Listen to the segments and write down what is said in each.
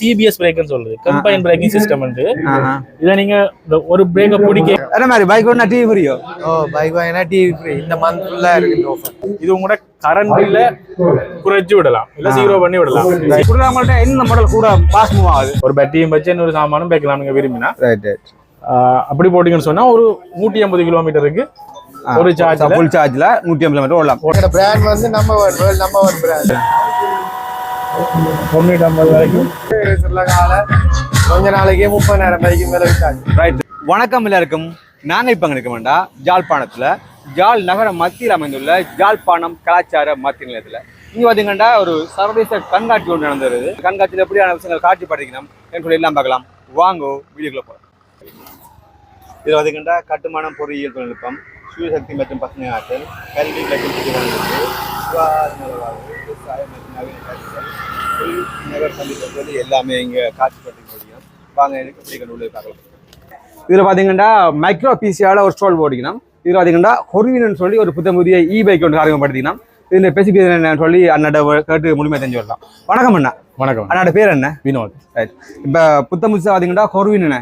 CBS பிரேக்னு சொல்றது. Combine braking system ஆஹா. இதை நீங்க ஒரு பிரேக்கை பிடிக்க என்ன மாதிரி பைக் ஒன்றா டிவி புரியோ ஓ பைக் வாங்கினா டிவி ஃப்ரீ இந்த மந்த் ஃபுல்லா இருக்கு இது உங்களோட கரண்ட் பில்ல குறைச்சு விடலாம். இல்ல ஜீரோ பண்ணி விடலாம். கூட நம்மள்ட்ட என்ன மாடல் கூட பாஸ் மூவ் ஆகுது. ஒரு பேட்டரியும் வச்சு இன்னொரு சாமானும் வைக்கலாம் நீங்க விரும்பினா. ரைட் ரைட் ஆஹ் அப்படி போட்டீங்கன்னு சொன்னா ஒரு நூற்றி ஐம்பது கிலோமீட்டருக்கு ஒரு சார்ஜ் ஃபுல் சார்ஜ்ல நூற்றி ஐம்பது மீட்டர் ஓடலாம். பிராண்ட் வந்து number one world number one brand தொண்ணூற்றி ஐம்பது வரைக்கும் சொல்ல கால கொஞ்ச நாளைக்கே முப்பதாயிரம் பைக்கு மேல விட்டாச்சு ரைட் வணக்கம் எல்லாருக்கும் நாங்கள் இப்போ இருக்க வேண்டாம் ஜாழ்ப்பாணத்தில் ஜாழ் நகர மத்தியில் அமைந்துள்ள ஜாழ்ப்பாணம் கலாச்சார மத்திய நிலையத்தில் இங்கே பார்த்தீங்கன்னா ஒரு சர்வதேச கண்காட்சி ஒன்று நடந்துருது கண்காட்சியில் எப்படியான விஷயங்கள் காட்சிப்படுத்திக்கணும் என்று சொல்லி எல்லாம் பார்க்கலாம் வாங்கோ வீடியோக்குள்ள போகலாம் இது பார்த்தீங்கன்னா கட்டுமானம் பொறியியல் தொழில்நுட்பம் சூரியசக்தி மற்றும் பசுமை ஆற்றல் கல்வி மற்றும் சுற்றுலாநிலையம், சுகாதார நலவாழ்வு விவசாயம் மற்றும் நவீன கருவிகள் தொழில் நகர் சந்திப்பு சொல்லி எல்லாமே இங்கே காட்சிப்படுத்திக்க முடியும். வாங்க எனக்கு பிடிக்கிற உள்ளே பார்க்கலாம். இதில் பார்த்தீங்கன்னா மைக்ரோ பிசியால ஒரு ஸ்டால் போட்டிக்கணும் இதில் பார்த்தீங்கன்னா ஹொர்வின்னு சொல்லி ஒரு புத்த புதிய இ பைக் ஒன்று அறிமுகப்படுத்திக்கணும் இதில் பெசிபிக் என்னன்னு சொல்லி அண்ணாட்ட கேட்டு முழுமையாக தெரிஞ்சு வரலாம். வணக்கம் அண்ணா. வணக்கம். அண்ணாட பேர் என்ன? வினோத். ரைட் இப்போ புத்த புதுசாக பார்த்தீங்கன்னா ஹொர்வின் என்ன?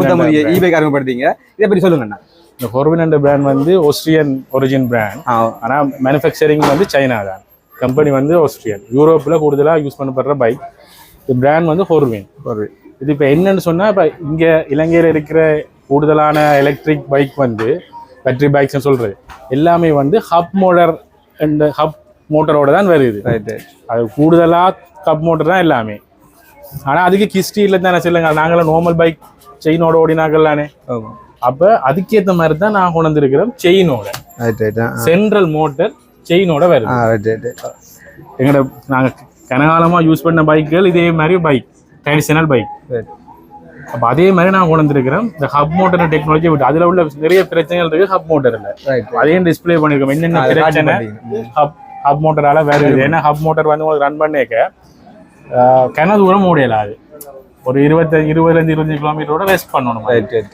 புத்த brand. இ பைக் அறிமுகப்படுத்திங்க. இதை பற்றி சொல்லுங்க அண்ணா. இந்த ஹொர்வின் என்ற பிராண்ட் வந்து ஆஸ்திரியன் ஒரிஜின் பிராண்ட் ஆனா மேனுஃபேக்சரிங் வந்து சைனா தான். கம்பெனி வந்து ஆஸ்திரியன் யூரோப்பில் கூடுதலாக யூஸ் பண்ணப்படுற பைக். இந்த பிராண்ட் வந்து ஹொர்வின் ஹொர்வின் இது இப்போ என்னன்னு சொன்னா இப்போ இங்க இலங்கையில் இருக்கிற கூடுதலான எலக்ட்ரிக் பைக் வந்து பேட்டரி பைக்ஸ்னு சொல்றது எல்லாமே வந்து ஹப் மோட்டர் அண்ட் ஹப் மோட்டரோட தான் வருது. அது கூடுதலாக கப் மோட்டர் தான் எல்லாமே. ஆனா அதுக்கு கிஸ்டியில் தானே சொல்லுங்க. நாங்களும் நார்மல் பைக் செயினோட ஓடினாக்கல்லானே ஆமாம் அப்போ அதுக்கேற்ற மாதிரி தான் நான் கொண்டு வந்திருக்கிறோம் செயினோட சென்ட்ரல் மோட்டர் செயினோட வருது. ரைட் எங்களோட நாங்க கனகாலமா யூஸ் பண்ண பைக்குகள் இதே மாதிரி பைக் ட்ரெடிஷனல் பைக் அப்போ அதே மாதிரி நான் கொண்டு வந்திருக்கிறேன் இந்த ஹப் மோட்டர் டெக்னாலஜி விட்டு அதுல உள்ள நிறைய பிரச்சனைகள் இருக்கு ஹப் மோட்டர்ல அதையும் டிஸ்ப்ளே பண்ணிருக்கோம். என்னென்ன பிரச்சனை. ஹப் ஹப் மோட்டரால வருது ஏன்னா ஹப் மோட்டர் வந்து உங்களுக்கு ரன் பண்ணிக்க கிண தூரம் முடியல அது. ஒரு இருபத்தஞ்சு இருபத்தஞ்சு இருபத்தஞ்சு கிலோமீட்டரோட ரெஸ்ட் பண்ணணும்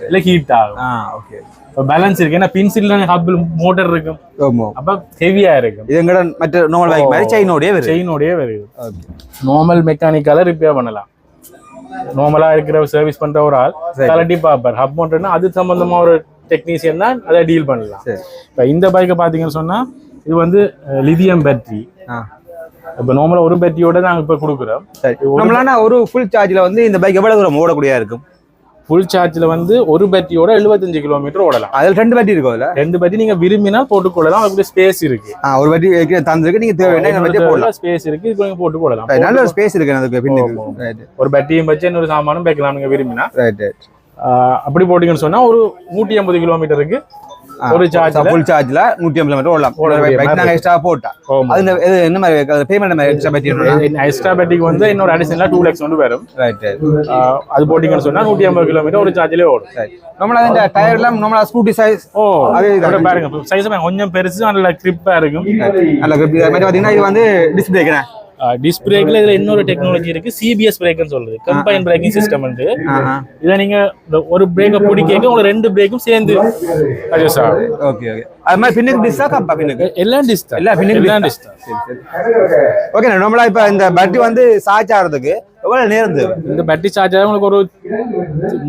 இல்லை ஹீட் ஆகும். ஓகே இப்போ பேலன்ஸ் இருக்கு. ஏன்னா பின்சில் ஹப்பில் மோட்டர் இருக்கும். அப்போ ஹெவியா இருக்கும். இது எங்கட மற்ற நார்மல் பைக் மாதிரி சைனோடய வருது. செயினோடயே வருது. நார்மல் மெக்கானிக்கால ரிப்பேர் பண்ணலாம். நார்மலா இருக்கிற சர்வீஸ் பண்ற ஒரு ஆள் கலட்டி பார்ப்பார். ஹப் மோட்டர்னா அது சம்பந்தமா ஒரு டெக்னீஷியன் தான் அதை டீல் பண்ணலாம். இப்போ இந்த பைக்கை பார்த்தீங்கன்னு சொன்னா இது வந்து லிதியம் பேட்டரி இப்போ நார்மலா ஒரு பேட்டரியோட நாங்கள் இப்போ கொடுக்குறோம். சரி. நம்மளான ஒரு ஃபுல் சார்ஜ்ல வந்து இந்த பைக் எவ்வளவு தூரம் ஓடக்கூடியா இருக்கும்? ஃபுல் சார்ஜில் வந்து ஒரு பேட்டரியோட எழுபத்தஞ்சு கிலோமீட்டர் ஓடலாம். அதில் ரெண்டு பேட்டரி இருக்கும் அதுல? ரெண்டு பேட்டரி நீங்க விரும்பினா போட்டுக்கொள்ளலாம். அதுக்கு ஸ்பேஸ் இருக்கு. ஒரு பேட்டரி தந்திருக்கு. நீங்க தேவையான போடலாம். ஸ்பேஸ் இருக்கு. இது நீங்க போட்டு போடலாம் நல்ல ஒரு ஸ்பேஸ் இருக்கு அதுக்கு பின்னுக்கு ஒரு பேட்டரியும் வச்சு இன்னொரு சாமானும் வைக்கலாம் நீங்க விரும்பினா. ரைட் ரைட் அப்படி போட்டீங்கன்னு சொன்னா ஒரு நூற்றி ஐம்பது கிலோமீட்டருக்கு ஒரு சார்ஜ்ல ஃபுல் சார்ஜ்ல நூற்றி ஐம்பது மீட்டர் ஓடலாம். நாங்கள் எக்ஸ்ட்ரா போட்டா. அது என்ன மாதிரி பேமெண்ட் எக்ஸ்ட்ரா பேட்டரி எக்ஸ்ட்ரா பேட்டரிக்கு வந்து இன்னொரு அடிஷனலா டூ லேக்ஸ் வந்து வரும். ரைட் அது போட்டீங்கன்னு சொன்னா நூற்றி ஐம்பது கிலோமீட்டர் ஒரு சார்ஜ்லேயே ஓடும். நம்மள இந்த டயர்லாம் நம்மள ஸ்கூட்டி சைஸ் ஓ அதே பாருங்க. சைஸ் கொஞ்சம் பெருசு நல்ல கிரிப்பா இருக்கும். நல்ல grip. இது மாதிரி பார்த்தீங்கன்னா இது வந்து டிஸ்க் பிரேக்கிறேன் டிஸ்க் பிரேக்ல இதுல இன்னொரு டெக்னாலஜி இருக்கு. சிபிஎஸ் பிரேக்னு சொல்றது. கம்பைன் பிரேக்கிங் சிஸ்டம் வந்து இதை நீங்க ஒரு பிரேக்கை பிடிக்க உங்களுக்கு ரெண்டு பிரேக்கும் சேர்ந்து. ஆகும். ஓகே ஓகே அது மாதிரி பின்னுக்கு டிஸ்ஸா கப்பா பின்னுக்கு எல்லாம் டிஸ்க் எல்லா பின்னுக்கு எல்லாம் சரி ஓகே நம்மளா இப்போ இந்த பேட்டரி வந்து சார்ஜ் ஆகிறதுக்கு எவ்வளவு நேரம் தேவை? இந்த பேட்டரி சார்ஜ் ஆகும் உங்களுக்கு ஒரு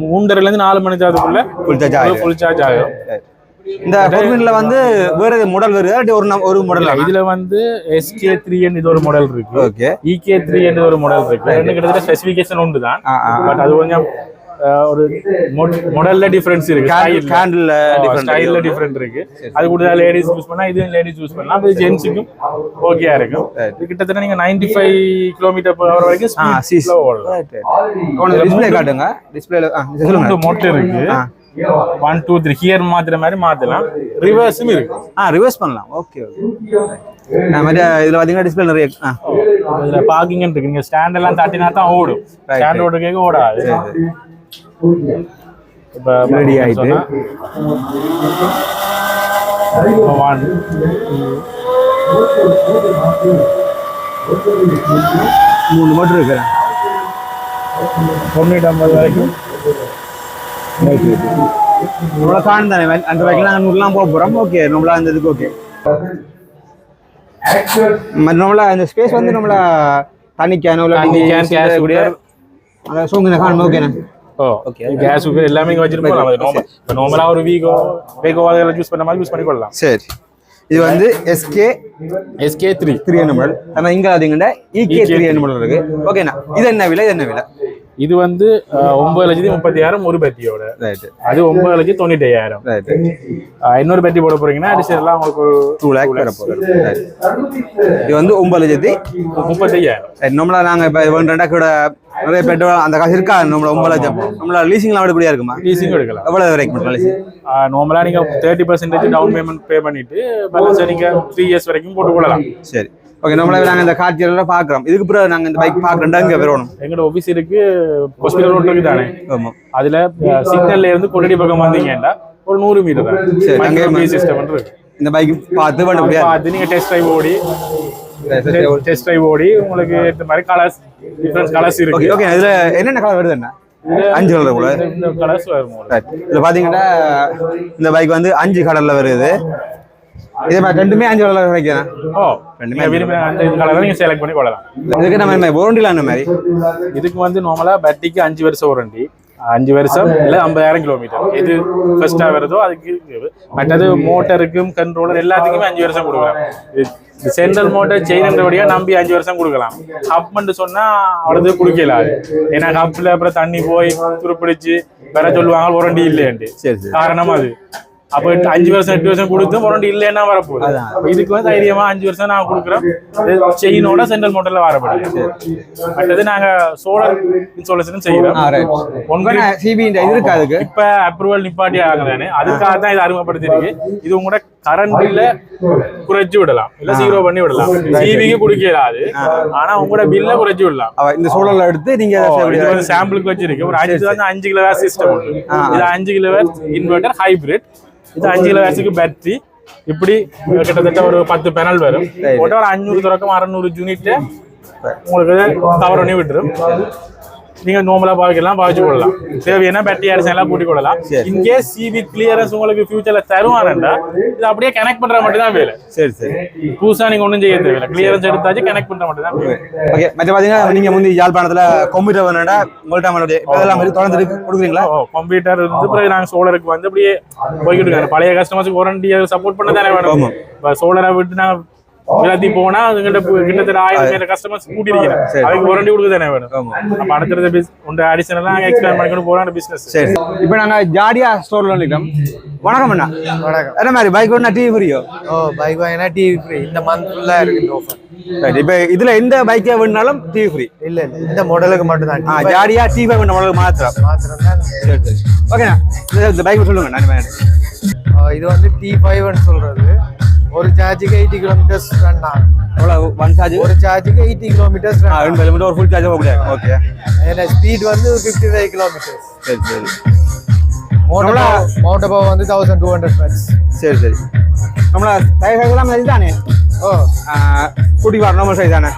மூன்றரைல இருந்து நாலு மணி நேரத்துக்குள்ள ஃபுல் சார்ஜ் ஆகும் ஃபுல் சார்ஜ் ஆகும். இந்த ஹொர்வின்ல வந்து வேற மாடல் வருது ஒரு ஒரு மாடல் இதுல வந்து எஸ்கே த்ரீ இது ஒரு மாடல் இருக்கு. ஓகே. இகே த்ரீ ஒரு மாடல் இருக்கு. ரெண்டு கிட்டத்தட்ட ஸ்பெசிபிகேஷன் உண்டு தான் பட் அது கொஞ்சம் ஒரு மாடல்ல டிஃபரன்ஸ் இருக்கு. கேண்டில் டிஃபரெண்ட் ஸ்டைல்ல டிஃபரெண்ட் இருக்கு. அது கூட லேடிஸ் யூஸ் பண்ணா இது லேடிஸ் யூஸ் பண்ணலாம். அது ஜென்ஸுக்கும் ஓகேயா இருக்கும். இது கிட்டத்தட்ட நீங்க 95 ஃபைவ் கிலோமீட்டர் பர் ஹவர் வரைக்கும் ல ஓடலாம். டிஸ்பிளே காட்டுங்க. டிஸ்பிளேல சொல்லுங்க. மோட்டர் இருக்கு. ஒன் டூ த்ரீ ஹியர் மாத்துற மாதிரி மாத்தலாம். ரிவர்ஸும் இருக்கு. ஆ ரிவர்ஸ் பண்ணலாம். ஓகே ஓகே மாதிரி இதுல பாத்தீங்கன்னா டிஸ்பிளே நிறைய ஆ. இதுல பார்க்கிங் இருக்கு. நீங்க ஸ்டாண்ட் எல்லாம் தட்டினா தான் ஓடும். ஸ்டாண்ட் ஓட கேட்க ஓடாது. இப்ப Ready ஆயிட்டு. ஒன் மூணு மோட்டர் இருக்கிறேன் தொண்ணூற்றி ஐம்பது வரைக்கும். நம்மள காணும் தானே? அந்த பைக்கில் நாங்கள் நூறுலாம் போக போகிறோம் ஓகே நம்மளா அந்த இதுக்கு ஓகே நம்மள அந்த ஸ்பேஸ் வந்து நம்மள தண்ணி கேனோ தண்ணி can, cash கூட அந்த சோங்க காணும் ஓகேண்ணா ஓ கேஸ் எல்லாமே இங்க வச்சிருப்போம். இப்போ நார்மலா ஒரு வீகோ வேகோ அதெல்லாம் யூஸ் பண்ண மாதிரி யூஸ் பண்ணி கொள்ளலாம் சரி. இது வந்து எஸ்கே எஸ்கே த்ரீ த்ரீ என்ன மாடல் ஆனால் இங்கே பார்த்தீங்கன்னா இகே த்ரீ என்ன மாடல் இருக்கு. ஓகேண்ணா இது என்ன விலை? இது என்ன விலை? இது வந்து ஒன்பது லட்சத்தி முப்பத்தி ஆயிரம் ஒரு பேட்டரியோட அது ஒன்பது லட்சத்தி தொண்ணூற்றி ஐயாயிரம் இன்னொரு பேட்டரி போட போறீங்கன்னா அடிஷனலாக உங்களுக்கு டூ லேக் வர போகுது. இது வந்து ஒன்பது லட்சத்தி முப்பத்தி ஐயாயிரம் நம்மளா நாங்கள் இப்போ வேண்டா கூட நிறைய பெட்ரோல் அந்த காசு இருக்கா? நம்மள ஒன்பது லட்சம். நம்மள லீசிங்லாம் விடக்கூடியா இருக்குமா? லீசிங் எடுக்கலாம். எவ்வளவு வரைக்கும் லீசிங் நார்மலாக நீங்கள் thirty percentage down payment pay பண்ணிட்டு பேலன்ஸை நீங்கள் த்ரீ இயர்ஸ் வரைக்கும் போட்டு கொள்ளலாம். சரி. ஓகே நம்மள நாங்கள் இந்த காட்சியெல்லாம் பார்க்குறோம் இதுக்கு பிறகு நாங்கள் இந்த பைக் பார்க்குறோம் இங்கே வரணும் எங்களோட ஆஃபீஸ் இருக்கு ஹாஸ்பிட்டல் ரோட் இருக்கு தானே? ஆமாம் அதுல சிக்னல்ல இருந்து கொண்டடி பக்கம் வந்தீங்கன்னா ஒரு நூறு மீட்டர் சரி, தான் அங்கே அங்கே சிஸ்டம் இருக்கு. இந்த பைக் பார்த்து பண்ண முடியாது பார்த்து நீங்க டெஸ்ட் டிரைவ் ஓடி டெஸ்ட் டிரைவ் ஓடி உங்களுக்கு இந்த மாதிரி கலர்ஸ் டிஃபரன்ஸ் கலர்ஸ் இருக்கு. ஓகே இதில் என்னென்ன கலர் வருது என்ன? அஞ்சு கலர் கூட இந்த- கலர்ஸ் வரும் இதில் பார்த்தீங்கன்னா இந்த பைக் வந்து அஞ்சு கலரில் வருது. இதே மாதிரி ரெண்டுமே அஞ்சு கலரில் கிடைக்கும் ஓ ரெண்டுமே விரும்பி அந்த கலர் நீங்க செலக்ட் பண்ணி கொள்ளலாம் இதுக்கு நம்ம என்ன வாரண்டிலாம் என்ன மாதிரி? இதுக்கு வந்து நார்மலா பேட்டரிக்கு அஞ்சு வருஷம் வாரண்டி அஞ்சு வருஷம் இல்ல ஐம்பதாயிரம் கிலோமீட்டர் எது ஃபர்ஸ்டா வருதோ அதுக்கு. மற்றது மோட்டருக்கும் கண்ட்ரோலர் எல்லாத்துக்குமே அஞ்சு வருஷம் கொடுக்கலாம். சென்ட்ரல் மோட்டர் செயின்ன்றபடியா நம்பி அஞ்சு வருஷம் கொடுக்கலாம். ஹப்மெண்ட் சொன்னா அவ்வளவு கொடுக்கலாது ஏன்னா ஹப்ல அப்புறம் தண்ணி போய் துருப்பிடிச்சு வேற சொல்லுவாங்க வாரண்டி இல்லையண்டு காரணம் அது. அப்ப அஞ்சு வருஷம் எட்டு வருஷம் கொடுத்து வாரண்டி இல்லைன்னா வரப்போகுது. இதுக்கு வந்து தைரியமா அஞ்சு வருஷம் நான் கொடுக்குறோம் செயினோட சென்ட்ரல் மோட்டர்ல வரப்படுது மற்றது நாங்க சோலார் இன்ஸ்டாலேஷன் செய்யறோம். ஆ ரைட் ஒன்று சிபி இந்த இது இருக்கா அதுக்கு இப்ப அப்ரூவல் நிப்பாட்டி ஆகுறானே அதுக்காக தான் இது அறிமுகப்படுத்திருக்கு இது உங்களோட கரண்ட் பில்ல குறைச்சு விடலாம். இல்ல ஜீரோ பண்ணி விடலாம். சிவிக்கு குடிக்கலாது ஆனா உங்களோட பில்ல குறைச்சு விடலாம். இந்த சோழல எடுத்து நீங்க சாம்பிளுக்கு வச்சிருக்கு. ஒரு அஞ்சு அஞ்சு கிலோ சிஸ்டம். இது அஞ்சு கிலோ வேர் இன்வெர்டர் ஹைபிரிட் இது அஞ்சு கிலோ வேர்ஸுக்கு பேட்டரி இப்படி கிட்டத்தட்ட ஒரு பத்து பேனல் வரும். ஒரு அஞ்சூறு தொடக்கம் அறநூறு யூனிட் உங்களுக்கு கவர் பண்ணி விட்டுரும். நீங்க நார்மலா பாவிக்கலாம் பாவிச்சு கொள்ளலாம். தேவையான பேட்டரி அடிஷன் எல்லாம் கூட்டி கொள்ளலாம். இங்கே சிவி கிளியரன்ஸ் உங்களுக்கு ஃபியூச்சர்ல தருவானண்டா இது அப்படியே கனெக்ட் பண்ற மட்டும் தான் வேலை. சரி சரி. புதுசா நீங்க ஒண்ணும் செய்ய தேவையில்லை. கிளியரன்ஸ் எடுத்தாச்சு கனெக்ட் பண்ற மட்டும் தான் ஓகே மற்ற பாத்தீங்கன்னா நீங்க முந்தி யாழ்ப்பாணத்துல கம்ப்யூட்டர் வேணும்டா உங்கள்ட்ட நம்மளுடைய இதெல்லாம் தொடர்ந்து கொடுக்குறீங்களா? கம்ப்யூட்டர் இருந்து பிறகு நாங்க சோலருக்கு வந்து அப்படியே போய்கிட்டு இருக்காங்க. பழைய கஸ்டமர்ஸ்க்கு வாரண்டி சப்போர்ட் பண்ண தானே வேணும். சோலரை விட்டு நாங்க விளாத்தி போனா அதுகிட்ட பு- கிட்டத்தட்ட ஆயிரம் மேல கஸ்டமர்ஸ் கூட்டிருக்கிறேன் சரி. அதுக்கு வாரண்டி கொடுக்க தானே வேணும். அப்ப அடுத்தது பிஸ் உண்டு அடிஷனலா நாங்க எக்ஸ்பிளைன் பண்ணிக்கணும் போறாங்க பிசினஸ் சரி. இப்போ நாங்க ஜாடியா ஸ்டோர்ல நிற்கிறோம் வணக்கம் அண்ணா. வணக்கம். என்ன மாதிரி பைக் ஒன்றா டிவி ஃப்ரீயோ ஓ பைக் வாங்கினா டிவி ஃப்ரீ இந்த மந்த் ஃபுல்லாக இருக்கு ஆஃபர் இப்போ இதுல எந்த பைக்கே வேணுனாலும் டிவி ஃப்ரீ இல்ல இல்ல. இந்த மாடலுக்கு மட்டும் தான் ஜாடியா டிவி ஃபைவ் மாடல் மாத்திரம் மாத்திரம். தான் சரி சரி. ஓகேண்ணா இந்த- பைக் சொல்லுங்க நான் இது வந்து டி ஃபைவ்னு சொல்றது. ஒரு சார்ஜுக்கு எயிட்டி கிலோமீட்டர்ஸ் ரன் ஆகும் ஒன் சார்ஜ் ஒரு சார்ஜுக்கு எயிட்டி கிலோமீட்டர்ஸ் ஆ? ரெண்டு கிலோமீட்டர் ஒரு ஃபுல் சார்ஜ் போக ஓகே அதில் ஸ்பீட் வந்து ஃபிஃப்டி ஃபைவ் கிலோமீட்டர்ஸ் சரி. சரி மோட்டோ அபவ் வந்து தௌசண்ட் டூ ஹண்ட்ரட் பேட்ஸ் சரி சரி. நம்மள டயர் எல்லாம் இதுதானே ஓ. கூட்டி வர நம்ம சைஸ் தானே?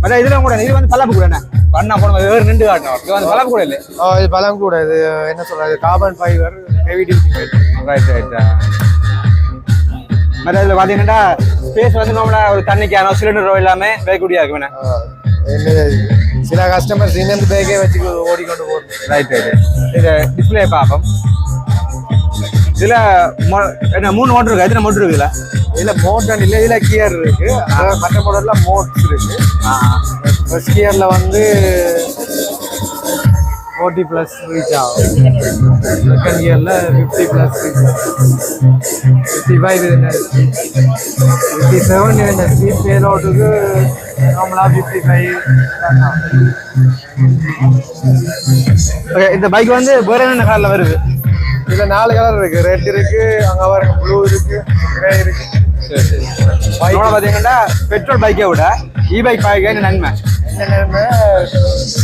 மற்ற இதுல கூட இது வந்து பல்லாப்பு கூட என்ன? பண்ணா போன வேறு நின்று காட்டணும். இது வந்து பல்லாப்பு கூட இல்லை. ஓ இது பலம் கூட. இது என்ன சொல்றது? Carbon fibre heavy duty right right மற்ற இதில் பார்த்தீங்கன்னா ஸ்பேஸ் வந்து நம்மள ஒரு தண்ணிக்கானோ சிலிண்டரோ இல்லாமல் வைக்கக்கூடிய இருக்கு வேணா சில கஸ்டமர்ஸ் இன்னொரு பேக்கே வச்சு ஓடிக்கொண்டு போகணும் ரைட் ரைட் இது டிஸ்பிளே பார்ப்போம். இதில் என்ன மூணு மோட்டர் இருக்கு? எத்தனை மோட்டர் இருக்குல்ல இதுல? மோட்டன் இல்ல இதுல கியர் இருக்கு. அதாவது மற்ற மாடல்ல மோட்ஸ் இருக்கு. ஃபர்ஸ்ட் கியர்ல வந்து ஃபோர்ட்டி ப்ளஸ் ரீச் ஆகும். Second கியர்ல fifty plus reach fifty five fifty seven இந்த ஸ்பீட் பேலோட்டுக்கு நார்மலாக ஃபிஃப்டி ஃபைவ் ஓகே இந்த பைக் வந்து வேற என்னென்ன காரில் வருது? இதுல நாலு கலர் இருக்கு. ரெட் இருக்கு அங்க பாருங்க ப்ளூ இருக்கு கிரே இருக்கு. இதோட பார்த்தீங்கன்னா பெட்ரோல் பைக்கை விட இ பைக் பைக்கே நன்மை. என்னென்ன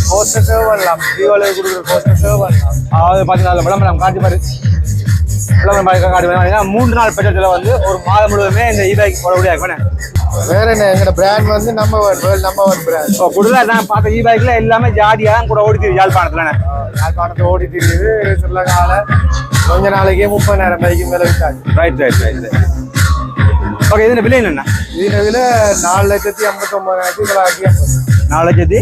கோஸ்ட்டை சேவ் பண்ணலாம் தீபாவளி கொடுக்குற கோஸ்ட்டை சேவ் பண்ணலாம் அதாவது பார்த்தீங்கன்னா விளம்பரம் காட்டி பாரு. விளம்பரம் காட்டி பாரு மூன்று நாள் பெட்ரோல் வந்து ஒரு மாதம் முழுவதுமே இந்த பைக் போடக்கூடிய இருக்கணும் வேற என்ன எங்களோட பிராண்ட் வந்து one world number one brand so கூடுதலாக நான் பார்த்த இ பைக்கில் எல்லாமே ஜாடியாக தான் கூட ஓடிச்சு யாழ்ப்பாணத்தில் யாழ்ப்பாணத்தை ஓடி தெரியுது ஸ்ரீலங்கால கொஞ்ச நாளைக்கே முப்பதாயிரம் பைக்கு மேல விட்டாச்சு ரைட் ரைட் ரைட் ஓகே இது விலை என்னண்ணா இதுல இதுல நாலு லட்சத்தி ஐம்பத்தி ஒன்பதாயிரத்தி தொள்ளாயிரத்தி ஐம்பது நாலு லட்சத்தி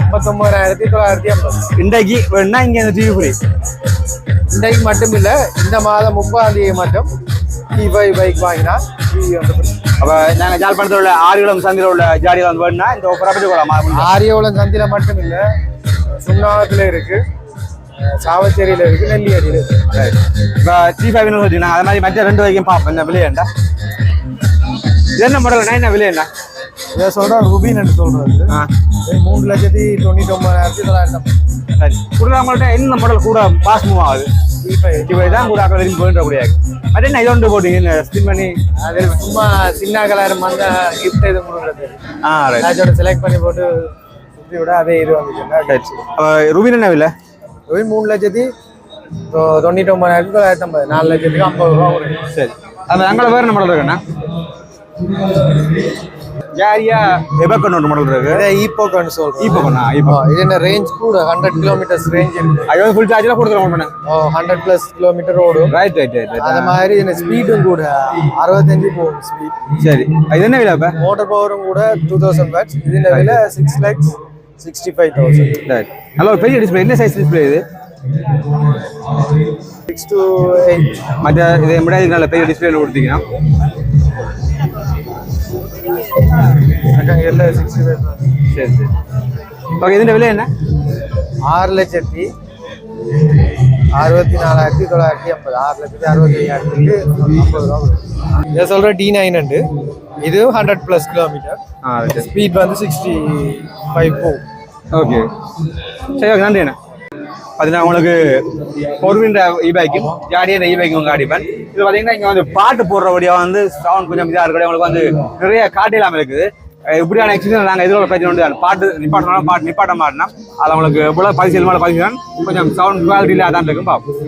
ஐம்பத்தொம்பதாயிரத்தி தொள்ளாயிரத்தி ஐம்பது இன்றைக்கு வேணும்னா இங்கே இந்த டிவி ஃப்ரீ இன்றைக்கு மட்டும் இல்லை இந்த மாதம் முப்பதாம் தேதி மட்டும் டி ஃபைவ் பைக் வாங்கினா டிவி வந்து. அப்போ நாங்கள் ஜாழ்ப்பாணத்தில் உள்ள ஆறுகளம் சந்தியில் உள்ள ஜாடியில் வந்து வேணும்னா இந்த பற்றி கொள்ளலாம் ஆரியவளம் சந்தில மட்டும் இல்லை சுண்ணாகத்தில் இருக்கு அஹ் சாவச்சேரியில இருக்கு நெல்லியடியில் இருக்கு இப்போ த்ரீ ஃபைவ் வச்சுக்கணும் அது மாதிரி மற்ற ரெண்டு வரைக்கும் பார்ப்போம் இந்த விலையண்டா இது என்ன மாடல் என்ன விலையண்டா இதை சொல்ற ருபின் என்று சொல்றது ஆ. இது மூணு லட்சத்தி தொண்ணூத்தி ஒன்பதாயிரத்தி தொள்ளாயிரத்தி சரி. கொடுக்குறவங்கள்ட்ட என்ன மாடல் கூட பாஸ் மூவ் ஆகுது. டிவை தான் கூட அக்கறை விரும்பி போயின்ற முடியாது மற்ற என்ன இது ஒன்று போட்டீங்க? ஸ்பின் பண்ணி அது சும்மா சின்ன கலர் மந்த கிஃப்ட் இது கொடுக்குறது. ஆ ரைட் செலக்ட் பண்ணி போட்டு சுற்றி விட அதே இது வந்துச்சுன்னா அப்போ ரூபின் என்ன விலை? ருபின் மூணு லட்சத்தி தொ- தொண்ணூத்தி ஒன்பதாயிரத்தி தொள்ளாயிரத்தி ஐம்பது. நாலு லட்சத்துக்கு ஐம்பது ரூபா சரி. அது அங்கே வேறு என்ன மாடல் இருக்குண்ணா ஜாரியா எபக்கன் ஒரு மாடல் இருக்கு. இதே ஈப்போக்கன்னு சொல்றோம் ஈப்போக்கண்ணா ஈப்போ இது என்ன ரேஞ்ச் கூட ஹண்ட்ரட் கிலோமீட்டர்ஸ் ரேஞ்ச் இருக்கு. ஐயோ ஃபுல் சார்ஜில் கொடுத்துருவோம் பண்ண. ஹண்ட்ரட் பிளஸ் கிலோமீட்டர் ஓடும். ரைட் ரைட் ரைட் அது மாதிரி இந்த ஸ்பீடும் கூட அறுபத்தஞ்சு போகும் ஸ்பீட் சரி. அது என்ன விலை இப்போ மோட்டர் பவரும் கூட டூ தௌசண்ட் பேட்ச் இதுல விலை? Six lakhs sixty five thousand right நல்ல ஒரு பெரிய டிஸ்பிளே என்ன சைஸ் டிஸ்பிளே இது? சிக்ஸ் டு எயிட் மற்ற இதை முன்னாடி நல்ல பெரிய டிஸ்பிளே கொடுத்தீங்கன்னா. எல்லாம் சிக்ஸ்டி ஃபைவ் சரி சரி. ஓகே இதோட விலை என்ன? ஆறு லட்சத்தி அறுபத்தி நாலாயிரத்தி தொள்ளாயிரத்தி ஐம்பது. ஆறு லட்சத்தி அறுபத்தி ஐயாயிரத்துக்கு ஐம்பது ரூபா. இதை சொல்ற டி நைன் உண்டு இது ஹண்ட்ரட் பிளஸ் கிலோமீட்டர் ஸ்பீட் வந்து சிக்ஸ்டி ஃபைவ் போகும். ஓகே சரி ஓகே நன்றி அண்ணா. பார்த்தீங்கன்னா உங்களுக்கு பொருவின்ற இ பைக்கும் ஜாடியான இ பைக்கும் காடிப்பேன் இது பார்த்தீங்கன்னா இங்கே வந்து பாட்டு போடுறபடியாக வந்து சவுண்ட் கொஞ்சம் இதாக இருக்கக்கூடிய உங்களுக்கு வந்து நிறைய காட்டு இல்லாமல் இருக்குது. இப்படியான எக்ஸ்பீரியன்ஸ் நாங்கள் எதிர்கொள்ள பிரச்சனை பாட்டு நிப்பாட்டினாலும் பாட்டு நிப்பாட்ட மாட்டினா அது உங்களுக்கு எவ்வளோ பரிசீலனை மேலே பரிசீலனை கொஞ்சம் சவுண்ட் குவாலிட்டி அதான் இருக்கும் பார்ப்போம்